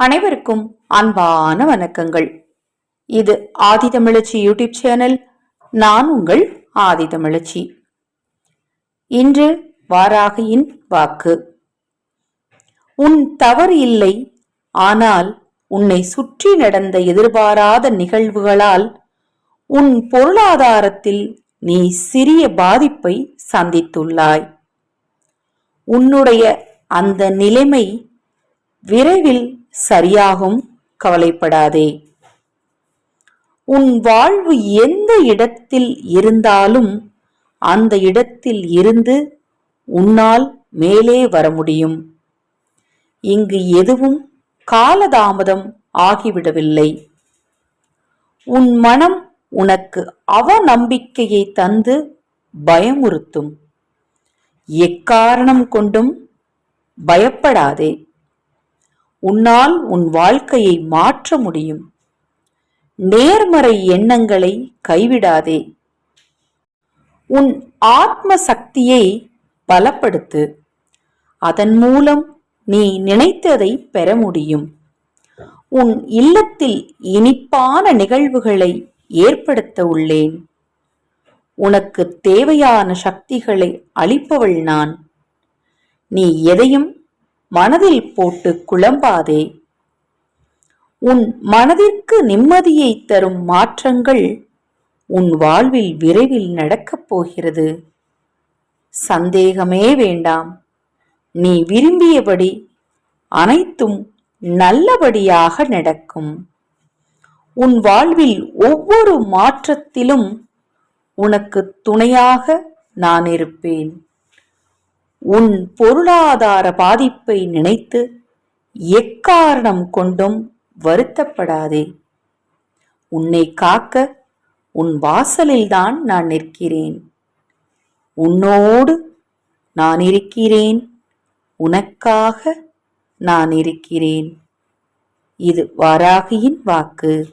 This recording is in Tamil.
அனைவருக்கும் அன்பான வணக்கங்கள். இது ஆதிதமிழச்சி யூடியூப் சேனல். நான் உங்கள் ஆதிதமிழச்சி இன்று வாராகியின் வாக்கு. உன் தவறு இல்லை ஆனால் உன்னை சுற்றி நடந்த எதிர்பாராத நிகழ்வுகளால் உன் பொருளாதாரத்தில் நீ சிறிய பாதிப்பை சந்தித்துள்ளாய். உன்னுடைய அந்த நிலைமை விரைவில் சரியாகும் கவலைப்படாதே. உன் வாழ்வு எந்த இடத்தில் இருந்தாலும் அந்த இடத்தில் இருந்து உன்னால் மேலே வர முடியும். இங்கு எதுவும் காலதாமதம் ஆகிவிடவில்லை. உன் மனம் உனக்கு அவநம்பிக்கையை தந்து பயமுறுத்தும். எக்காரணம் கொண்டும் பயப்படாதே. உன்னால் உன் வாழ்க்கையை மாற்ற முடியும். நேர்மறை எண்ணங்களை கைவிடாதே. உன் ஆத்ம சக்தியை பலப்படுத்து. அதன் மூலம் நீ நினைத்ததை பெற முடியும். உன் இல்லத்தில் இனிப்பான நிகழ்வுகளை ஏற்படுத்த உள்ளேன். உனக்கு தேவையான சக்திகளை அளிப்பவள் நான். நீ எதையும் மனதில் போட்டு குழம்பாதே. உன் மனதிற்கு நிம்மதியை தரும் மாற்றங்கள் உன் வாழ்வில் விரைவில் நடக்கப் போகிறது. சந்தேகமே வேண்டாம். நீ விரும்பியபடி அனைத்தும் நல்லபடியாக நடக்கும். உன் வாழ்வில் ஒவ்வொரு மாற்றத்திலும் உனக்கு துணையாக நான் இருப்பேன். உன் பொருளாதார பாதிப்பை நினைத்து எக்காரணம் கொண்டும் வருத்தப்படாதே. உன்னை காக்க உன் வாசலில்தான் நான் நிற்கிறேன். உன்னோடு நான் இருக்கிறேன். உனக்காக நான் இருக்கிறேன். இது வாராகியின் வாக்கு.